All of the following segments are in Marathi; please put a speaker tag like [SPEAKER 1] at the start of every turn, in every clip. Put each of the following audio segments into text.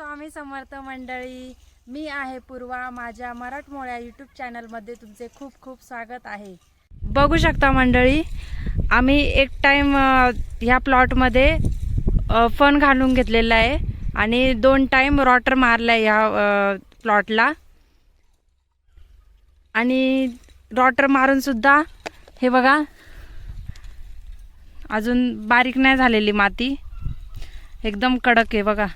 [SPEAKER 1] स्वामी समर्थ मंडळी मी आहे पूर्वा माझ्या मराठमोळ्या यूट्यूब चॅनलमध्ये तुमचे खूप खूप स्वागत आहे. बघू शकता मंडळी आम्ही एक टाईम ह्या प्लॉटमध्ये फन घालून घेतलेला आहे आणि दोन टाईम रॉटर मारला आहे ह्या प्लॉटला आणि रॉटर मारूनसुद्धा हे बघा अजून बारीक नाही झालेली माती. एकदम कडक आहे बघा.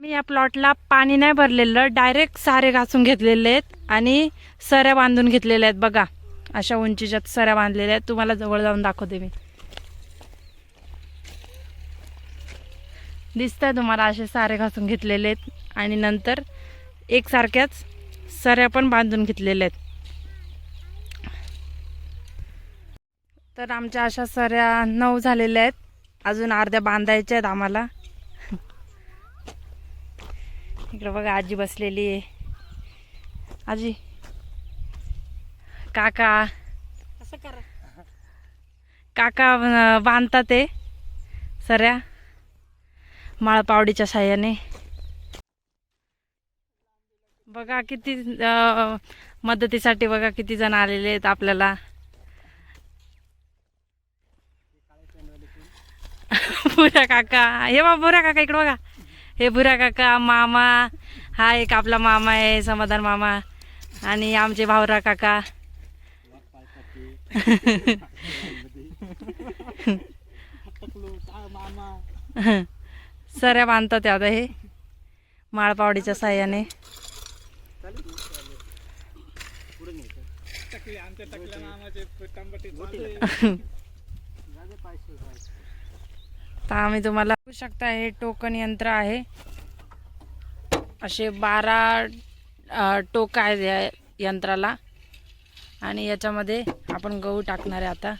[SPEAKER 1] मी या प्लॉटला पाणी नाही भरलेलं डायरेक्ट सारे घासून घेतलेले आहेत आणि सऱ्या बांधून घेतलेल्या आहेत. बघा अशा उंचीच्या सऱ्या बांधलेल्या आहेत. तुम्हाला जवळ जाऊन दाखवते मी. दिसतंय तुम्हाला असे सारे घासून घेतलेले आहेत. आणि नंतर एकसारख्याच सऱ्या पण बांधून घेतलेल्या आहेत. तर आमच्या अशा सऱ्या नऊ झालेल्या आहेत. अजून अर्ध्या बांधायच्या आहेत आम्हाला. इकडं बघा आजी बसलेली आहे. आजी. काका.
[SPEAKER 2] असं करा.
[SPEAKER 1] काका बांधतात ते सऱ्या. माळपावडीच्या साह्याने. बघा किती मदतीसाठी बघा किती जण आलेले आहेत आपल्याला. बुरा काका. हे बा बुरा काका इकडे बघा. हे बुरा काका मामा. हा एक आपला मामा आहे समाधान मामा. आणि आमचे भावरा काका.
[SPEAKER 2] मामा
[SPEAKER 1] सऱ्या बांधतात आता हे. माळपावडीच्या साह्याने.
[SPEAKER 2] आमच्या टकल्या मामाचे टंबटे चालू आहे.
[SPEAKER 1] तर आम्ही तुम्हाला बघू शकता हे टोकन यंत्र आहे. असे बारा टोक आहे या यंत्राला. आणि याच्यामध्ये आपण गहू टाकणार आहे आता.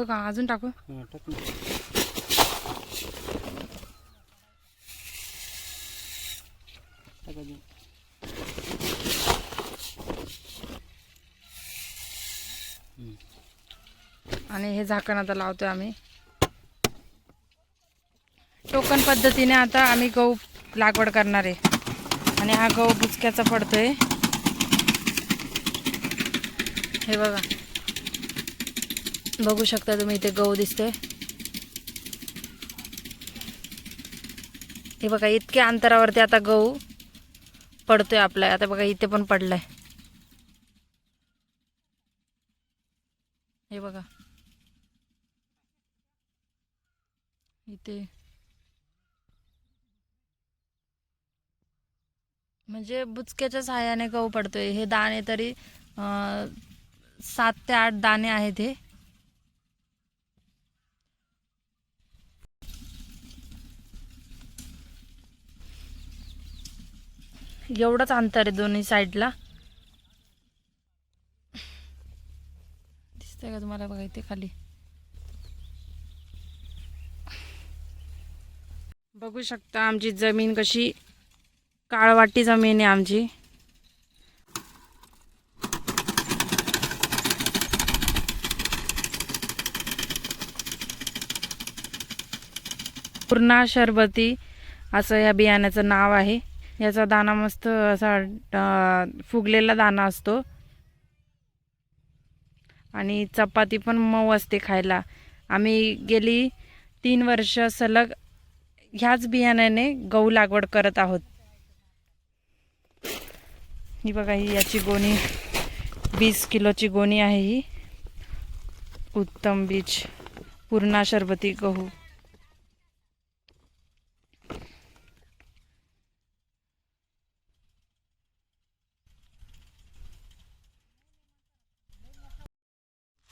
[SPEAKER 1] बघा अजून टाकू?
[SPEAKER 2] हा.
[SPEAKER 1] आणि हे झाकण आता लावतोय आम्ही. टोकन पद्धतीने आता आम्ही गहू लागवड करणार आहे. आणि हा गहू बुचक्याचा पडतोय. हे बघा. बघू शकता तुम्ही इथे गहू दिसते हे बघा इतक्या अंतरावरती आता गहू पडतोय आपला. आता बघा इथे पण पडलाय. हे बघा. इथे. म्हणजे बुचक्याच्या सहाय्याने गहू पडतोय. हे दाणे तरी सात ते आठ दाणे आहेत हे. एवढंच अंतर आहे दोन्ही साईडला. दिसतंय का तुम्हाला? बघा इथे खाली. बघू शकता आमची जमीन कशी काळवाटी जमीन आहे आमची. पूर्णा शरबती असं या बियाण्याचं नाव आहे. याचा दाना मस्त असा फुगलेला दाना असतो. आणि चपाती पण मऊ असते खायला. आम्ही गेली तीन वर्ष सलग ह्याच बियाण्याने गहू लागवड करत आहोत. ही बघा ही याची गोणी वीस किलोची गोणी आहे ही. उत्तम बीज पूर्णा शरबती गहू.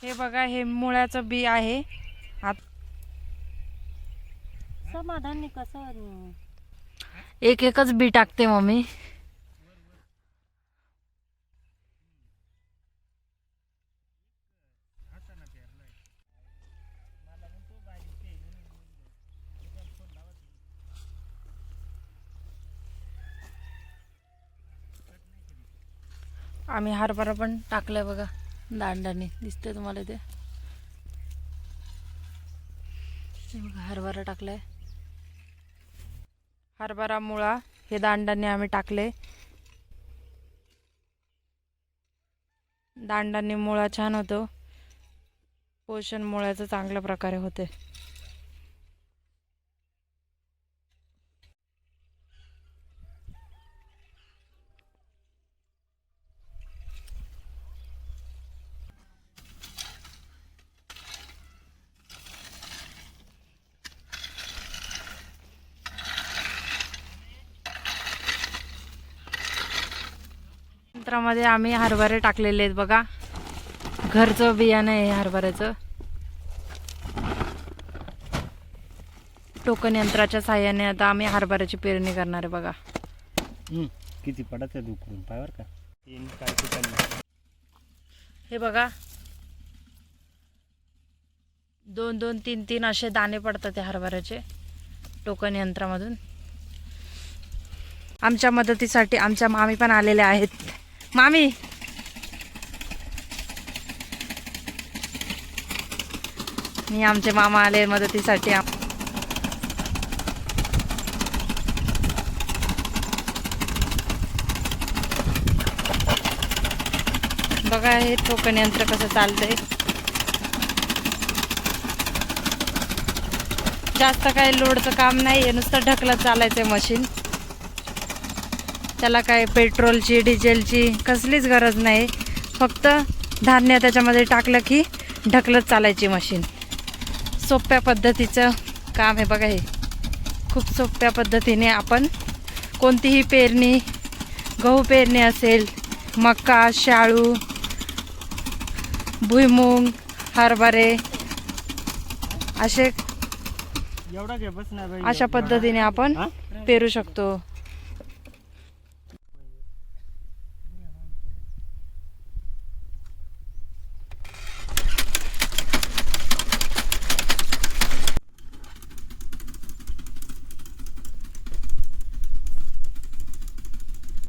[SPEAKER 1] हे बघा हे मुळ्याचं बी आहे. आत
[SPEAKER 3] समाधानी कसं?
[SPEAKER 1] एक एकच बी टाकते मम्मी. आम्ही हरभरा पण टाकलाय बघा. दांडाने दिसते तुम्हाला ते. बघा हरभरा टाकलाय. हरभरा मुळा हे दांडाने आम्ही टाकले. दांडाने मुळा छान होतो. पोषण मुळ्याचं चांगल्या प्रकारे होते यंत्रामध्ये आम्ही हरभरे टाकलेले आहेत बघा. घरचं बियाणं आहे हरभऱ्याचं. टोकन यंत्राच्या साह्याने आता आम्ही हरभऱ्याची पेरणी करणार आहे बघा.
[SPEAKER 2] किती पडत आहे दुखून पायवर का? तीन काय ठिकाणी?
[SPEAKER 1] हे बघा. दोन दोन तीन तीन असे दाणे पडतात त्या हरभऱ्याचे टोकन यंत्रामधून. आमच्या मदतीसाठी आमच्या मामी पण आलेल्या आहेत. मामी. मी आमचे मामा आले मदतीसाठी. बघा हे टोकन यंत्र कसं चालतंय. जास्त काही लोडचं काम नाही आहे नुसतं ढकलत चालायचंय मशीन त्याला काय पेट्रोलची डिझेलची कसलीच गरज नाही. फक्त धान्य त्याच्यामध्ये टाकलं की ढकलत चालायची मशीन. सोप्या पद्धतीचं काम आहे बघा हे. खूप सोप्या पद्धतीने आपण कोणतीही पेरणी गहू पेरणी असेल मका शाळू भुईमुग हरभरे असे अशा पद्धतीने आपण? पेरू शकतो.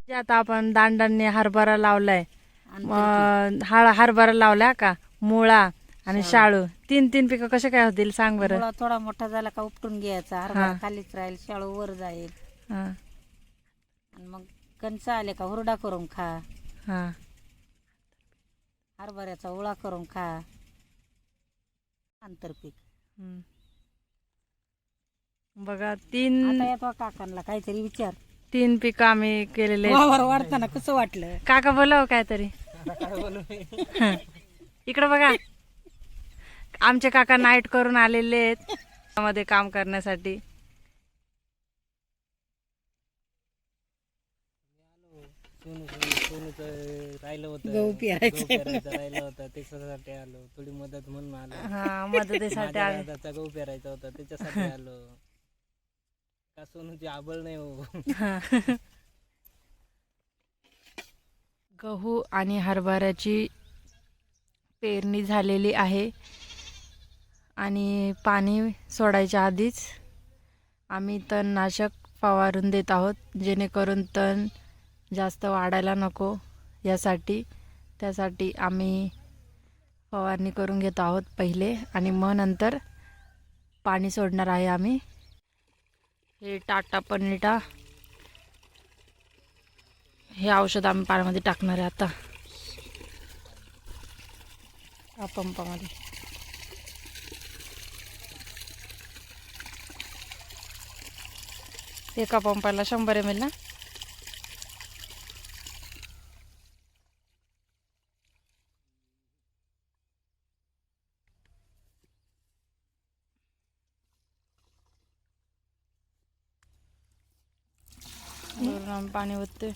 [SPEAKER 1] जे आता आपण दांडांनी हरभरा लावलाय. मग हळ हरभरा लावला का? मुळा आणि शाळू. तीन तीन पिकं कसे काय होतील? सांग बरं.
[SPEAKER 3] थोडा मोठा झाला का उपटून घ्यायचा. हरभरा. खालीच राहील शाळू वर जाईल. आणि मग कणस आले का हुरडा करून खा.
[SPEAKER 1] हा.
[SPEAKER 3] हरभऱ्याचा उळा करून खा. आंतरपीक.
[SPEAKER 1] बघा तीन
[SPEAKER 3] काकांना काहीतरी विचार.
[SPEAKER 1] तीन पिकं आम्ही केलेले.
[SPEAKER 3] वावर वाढताना कसं वाटलं?
[SPEAKER 1] काका बोलाव काहीतरी. हं. इकडं बघा. आमचे काका नाईट करून आलेले आहेत. मध्ये काम करण्यासाठी.
[SPEAKER 2] सोनू सोनूचं राहिलं होतं
[SPEAKER 3] गहू पेरायचं.
[SPEAKER 2] राहिलं होतं. त्याच्यासाठी आलो. थोडी मदत म्हणून आलो.
[SPEAKER 1] हा मदतीसाठी आले.
[SPEAKER 2] गहू पेरायचा होता. त्याच्यासाठी आलो. सोनूची म्हणजे आबळ नाही हो.
[SPEAKER 1] गहू आणि हरभऱ्याची पेरणी झालेली आहे. आणि पाणी सोडायच्या आधीच आम्ही तणनाशक फवारून देत आहोत जेणेकरून तण जास्त वाढायला नको. यासाठी त्यासाठी आम्ही फवारणी करून घेत आहोत पहिले. आणि मग नंतर पाणी सोडणार आहे आम्ही. हे टाटा पनिटा हे औषध आम्ही पाण्यामध्ये टाकणार आहे आता. या पंपामध्ये. एका पंपाला शंभर एम एल ना? पाणी होते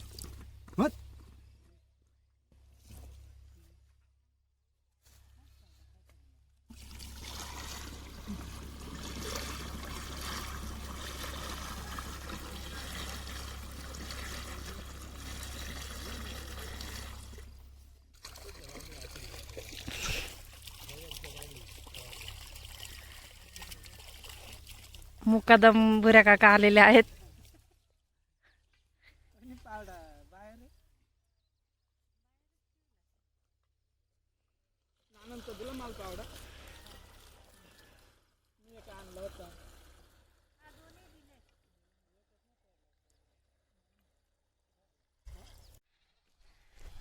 [SPEAKER 1] मुकादम भुऱ्या काका आलेल्या आहेत.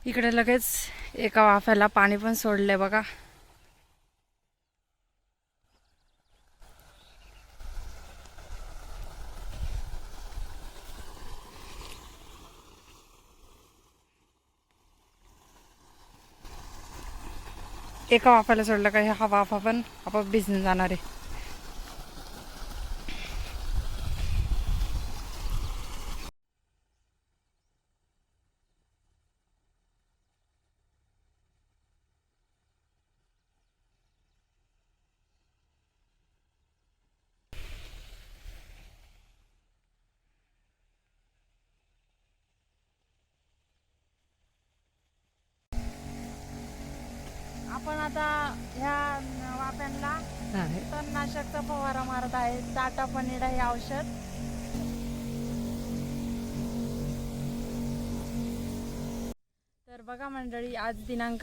[SPEAKER 1] इकडे लगेच एका वाफ्याला पाणी पण सोडलंय बघा. एका वाफायला सोडलं का हा वाफा पण आपोआप भिजून जाणार आहे. आपण आता ह्या वाफ्यांना तणनाशकचा फवारा मारत आहे. टाटा पनीडा हे औषध. तर बघा मंडळी आज दिनांक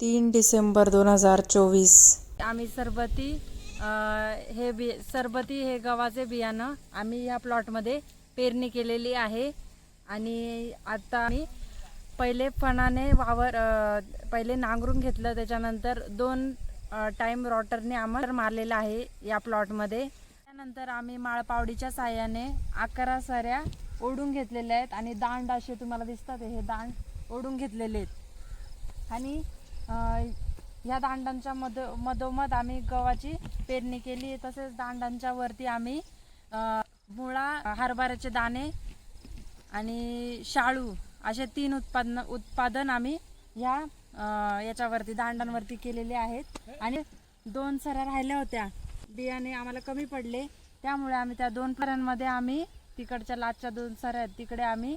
[SPEAKER 1] तीन डिसेंबर दोन हजार चोवीस. आम्ही सरबती हे बी सरबती हे गव्हाचे बियाणं आम्ही ह्या प्लॉटमध्ये पेरणी केलेली आहे. आणि आता आम्ही पहिले फणाने वावर पहिले नांगरून घेतलं त्याच्यानंतर दोन टाईम रॉटरने आम्हाला मारलेलं आहे या प्लॉटमध्ये त्यानंतर आम्ही माळपावडीच्या साह्याने अकरा सऱ्या ओढून घेतलेल्या आहेत आणि दांड असे तुम्हाला दिसतात हे दांड ओढून घेतलेले आहेत. आणि ह्या दांडांच्या मध मधोमध आम्ही गव्हाची पेरणी केली तसेच दांडांच्या वरती आम्ही मुळा हरभऱ्याचे दाणे आणि शाळू असे तीन उत्पादन उत्पादन आम्ही ह्या याच्यावरती दांडांवरती केलेले आहेत. आणि दोन सऱ्या राहिल्या होत्या. बियाणे आम्हाला कमी पडले. त्यामुळे आम्ही त्या दोन सऱ्यांमध्ये आम्ही तिकडच्या लाचच्या दोन सऱ्या आहेत. तिकडे आम्ही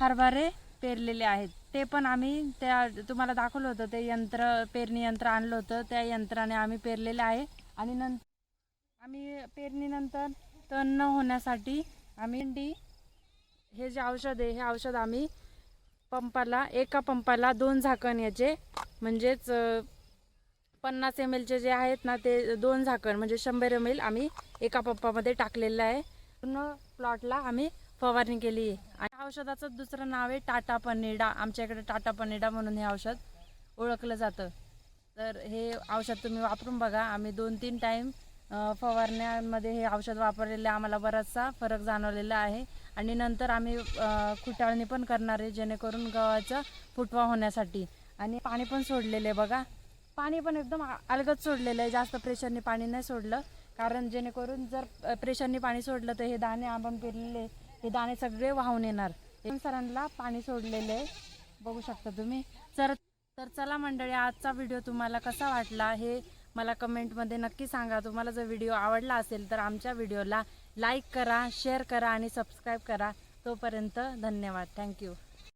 [SPEAKER 1] हरभरे पेरलेले आहेत. ते पण आम्ही त्या तुम्हाला दाखवलं होतं ते यंत्र पेरणी यंत्र आणलं होतं. त्या यंत्राने आम्ही पेरलेले आहे. आणि नंतर आम्ही पेरणीनंतर तण न होण्यासाठी आम्ही डी हे जे औषध आहे हे औषध आम्ही पंपाला एका पंपाला दोन झाकण याचे म्हणजेच पन्नास एम एलचे जे आहेत ना ते दोन झाकण म्हणजे शंभर एम एल आम्ही एका पंपामध्ये टाकलेलं आहे. पूर्ण प्लॉटला आम्ही फवारणी केली आहे. आणि औषधाचं दुसरं नाव आहे टाटा पनेडा. आमच्याकडे टाटा पनेडा म्हणून हे औषध ओळखलं जातं. तर हे औषध तुम्ही वापरून बघा. आम्ही दोन तीन टाईम फवारण्यामध्ये हे औषध वापरलेले आम्हाला बराचसा फरक जाणवलेला आहे. आणि नंतर आम्ही कुटाळणी पण करणार आहे जेणेकरून गव्हाचा फुटवा होण्यासाठी. आणि पाणी पण सोडलेलं आहे बघा. पाणी पण एकदम अलगच सोडलेलं आहे. जास्त प्रेशरने पाणी नाही सोडलं. कारण जेणेकरून जर प्रेशरने पाणी सोडलं तर हे दाणे आंबण पेरलेले हे दाणे सगळे वाहून येणार. सरांना पाणी सोडलेलं आहे. बघू शकता तुम्ही. तर तर चला मंडळी आजचा व्हिडिओ तुम्हाला कसा वाटला हे मला कमेंटमध्ये नक्की सांगा. तुम्हाला जर व्हिडिओ आवडला असेल तर आमच्या व्हिडिओला लाईक करा शेअर करा आणि सबस्क्राईब करा. तोपर्यंत धन्यवाद. थँक्यू.